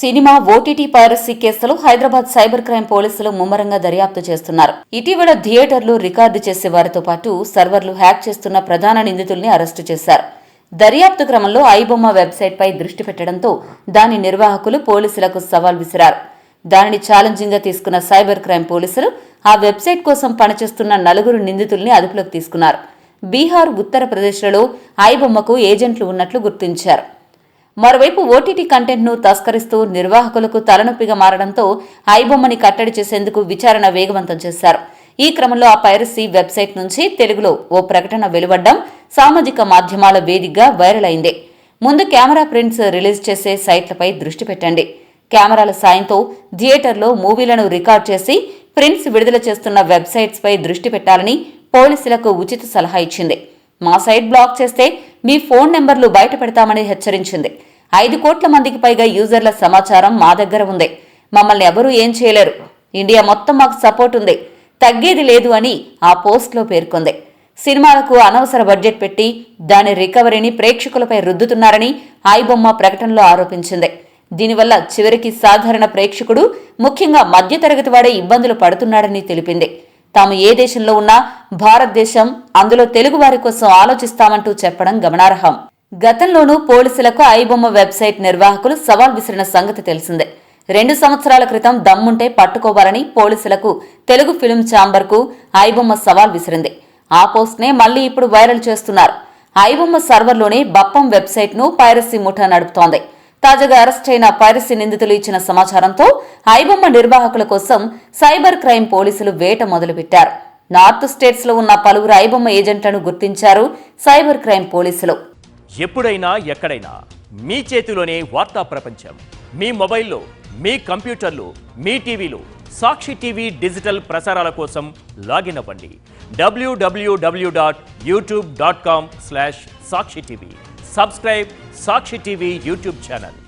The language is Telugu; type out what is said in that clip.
సినిమా ఓటీటీ పైరసీ కేసులో హైదరాబాద్ సైబర్ క్రైమ్ పోలీసులు ముమ్మరంగా దర్యాప్తు చేస్తున్నారు. ఇటీవల థియేటర్లు రికార్డు చేసే వారితో పాటు సర్వర్లు హ్యాక్ చేస్తున్న ప్రధాన నిందితుల్ని అరెస్టు చేశారు. దర్యాప్తు క్రమంలో ఐబొమ్మ వెబ్సైట్పై దృష్టి పెట్టడంతో దాని నిర్వాహకులు పోలీసులకు సవాల్ విసిరారు. దానిని ఛాలెంజింగ్గా తీసుకున్న సైబర్ క్రైమ్ పోలీసులు ఆ వెబ్సైట్ కోసం పనిచేస్తున్న నలుగురు నిందితుల్ని అదుపులోకి తీసుకున్నారు. బీహార్ ఉత్తరప్రదేశ్లలో ఐబొమ్మకు ఏజెంట్లు ఉన్నట్లు గుర్తించారు. మరోవైపు ఓటీటీ కంటెంట్ను తస్కరిస్తూ నిర్వాహకులకు తలనొప్పిగా మారడంతో ఐబొమ్మని కట్టడి చేసేందుకు విచారణ వేగవంతం చేశారు. ఈ క్రమంలో ఆ పైరసీ వెబ్సైట్ నుంచి తెలుగులో ఓ ప్రకటన వెలువడ్డం సామాజిక మాధ్యమాల వేదికగా వైరల్ అయింది. ముందు కెమెరా ప్రింట్స్ రిలీజ్ చేసే సైట్లపై దృష్టి పెట్టండి. కెమెరాల సాయంతో థియేటర్లో మూవీలను రికార్డ్ చేసి ప్రింట్స్ విడుదల చేస్తున్న వెబ్సైట్స్పై దృష్టి పెట్టాలని పోలీసులకు ఉచిత సలహా ఇచ్చింది. మా సైట్ బ్లాక్ చేస్తే మీ ఫోన్ నెంబర్లు బయట పెడతామని హెచ్చరించింది. ఐదు కోట్ల మందికి పైగా యూజర్ల సమాచారం మా దగ్గర ఉంది. మమ్మల్ని ఎవరూ ఏం చేయలేరు. ఇండియా మొత్తం మాకు సపోర్ట్ ఉంది. తగ్గేది లేదు అని ఆ పోస్ట్లో పేర్కొంది. సినిమాలకు అనవసర బడ్జెట్ పెట్టి దాని రికవరీని ప్రేక్షకులపై రుద్దుతున్నారని ఐబొమ్మ ప్రకటనలో ఆరోపించింది. దీనివల్ల చివరికి సాధారణ ప్రేక్షకుడు ముఖ్యంగా మధ్యతరగతి వాడే ఇబ్బందులు పడుతున్నాడని తెలిపింది. తాము ఏ దేశంలో ఉన్నా భారతదేశం అందులో తెలుగు వారి కోసం ఆలోచిస్తామంటూ చెప్పడం గమనార్హం. గతంలోనూ పోలీసులకు ఐబొమ్మ వెబ్సైట్ నిర్వాహకులు సవాల్ విసిరిన సంగతి తెలిసిందే. రెండు సంవత్సరాల క్రితం దమ్ముంటే పట్టుకోవాలని పోలీసులకు తెలుగు ఫిల్మ్ ఛాంబర్కు ఐబొమ్మ సవాల్ విసిరింది. ఆ పోస్ట్నే మళ్ళీ ఇప్పుడు వైరల్ చేస్తున్నారు. ఐబొమ్మ సర్వర్లోనే బప్పం వెబ్సైట్ను పైరసీ ముఠా నడుపుతోంది. తాజాగా అరెస్ట్ అయిన పైరసీ నిందితులు ఇచ్చిన సమాచారంతో ఐబొమ్మ నిర్వాహకుల కోసం సైబర్ క్రైమ్ పోలీసులు వేట మొదలుపెట్టారు. నార్త్ స్టేట్స్లో ఉన్న పలువురు ఐబొమ్మ ఏజెంట్లను గుర్తించారు సైబర్ క్రైమ్ పోలీసులు. ఎప్పుడైనా ఎక్కడైనా మీ చేతిలోనే వార్తా ప్రపంచం. మీ మొబైల్లో మీ కంప్యూటర్లు మీ టీవీలు సాక్షి టీవీ డిజిటల్ ప్రసారాల కోసం లాగిన్ అవ్వండి. డబ్ల్యూడబ్ల్యూడబ్ల్యూ dot YouTube dot com slash Sakshi TV. Subscribe Sakshi TV YouTube channel.